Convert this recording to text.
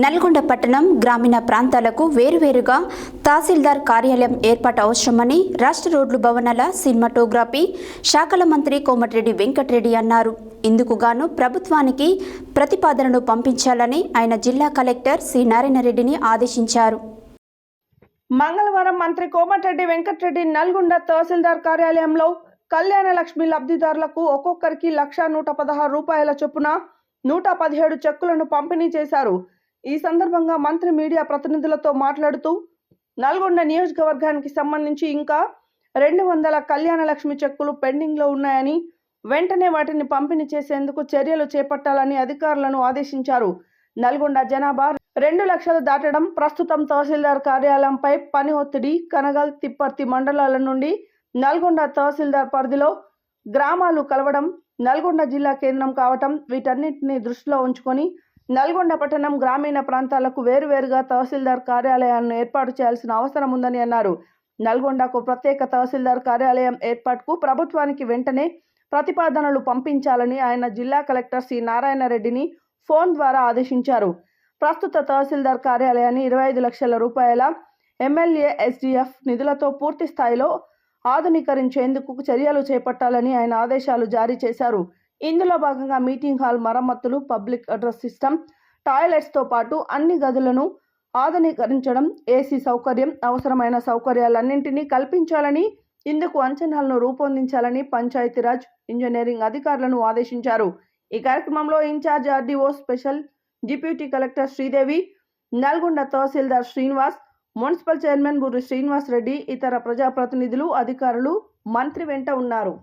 నల్గొండ పట్టణం గ్రామీణ ప్రాంతాలకు వేరువేరుగా తహసీల్దార్ కార్యాలయం ఏర్పాటు అవసరమని రాష్ట్ర రోడ్లు భవనాల సినిమాటోగ్రఫీ శాఖల మంత్రి కోమటిరెడ్డి వెంకటరెడ్డి అన్నారు. ఇందుకుగాను ప్రభుత్వానికి ప్రతిపాదనను పంపించాలని ఆయన జిల్లా కలెక్టర్ సి నారాయణరెడ్డిని ఆదేశించారు. మంగళవారం మంత్రి కోమటిరెడ్డి వెంకటరెడ్డి నల్గొండ తహసీల్దార్ కార్యాలయంలో కళ్యాణ లక్ష్మి లబ్ధిదారులకు ఒక్కొక్కరికి లక్ష నూట పదహారు రూపాయల చొప్పున నూట పదిహేడు చెక్కులను పంపిణీ చేశారు. ఈ సందర్భంగా మంత్రి మీడియా ప్రతినిధులతో మాట్లాడుతూ నల్గొండ నియోజకవర్గానికి సంబంధించి ఇంకా రెండు వందల కళ్యాణ లక్ష్మి చెక్కులు పెండింగ్లో ఉన్నాయని వెంటనే వాటిని పంపిణీ చేసేందుకు చర్యలు చేపట్టాలని అధికారులను ఆదేశించారు. నల్గొండ జనాభా రెండు లక్షలు దాటడం ప్రస్తుతం తహసీల్దార్ కార్యాలయంపై పని ఒత్తిడి కనగల్ తిప్పర్తి మండలాల నుండి నల్గొండ తహసీల్దార్ పరిధిలో గ్రామాలు కలవడం నల్గొండ జిల్లా కేంద్రం కావటం వీటన్నిటిని దృష్టిలో ఉంచుకొని నల్గొండ పట్టణం గ్రామీణ ప్రాంతాలకు వేరువేరుగా తహసీల్దార్ కార్యాలయాలను ఏర్పాటు చేయాల్సిన అవసరం ఉందని అన్నారు. నల్గొండకు ప్రత్యేక తహసీల్దార్ కార్యాలయం ఏర్పాటుకు ప్రభుత్వానికి వెంటనే ప్రతిపాదనలు పంపించాలని ఆయన జిల్లా కలెక్టర్ సి. నారాయణ రెడ్డిని ఫోన్ ద్వారా ఆదేశించారు. ప్రస్తుత తహసీల్దార్ కార్యాలయాన్ని ఇరవై ఐదు లక్షల రూపాయల ఎమ్మెల్యే ఎస్డిఎఫ్ నిధులతో పూర్తి స్థాయిలో ఆధునీకరించేందుకు చర్యలు చేపట్టాలని ఆయన ఆదేశాలు జారీ చేశారు. ఇందులో భాగంగా మీటింగ్ హాల్ మరమ్మతులు పబ్లిక్ అడ్రస్ సిస్టమ్ టాయిలెట్స్తో పాటు అన్ని గదులను ఆధునీకరించడం ఏసీ సౌకర్యం అవసరమైన సౌకర్యాలన్నింటినీ కల్పించాలని ఇందుకు అంచనాలను రూపొందించాలని పంచాయతీరాజ్ ఇంజనీరింగ్ అధికారులను ఆదేశించారు. ఈ కార్యక్రమంలో incharge RDO special deputy collector Sridevi Nalgonda tahsildar Srinivas municipal chairman Burri Srinivas Reddy ఇతర ప్రజాప్రతినిధులు అధికారులు మంత్రి వెంట ఉన్నారు.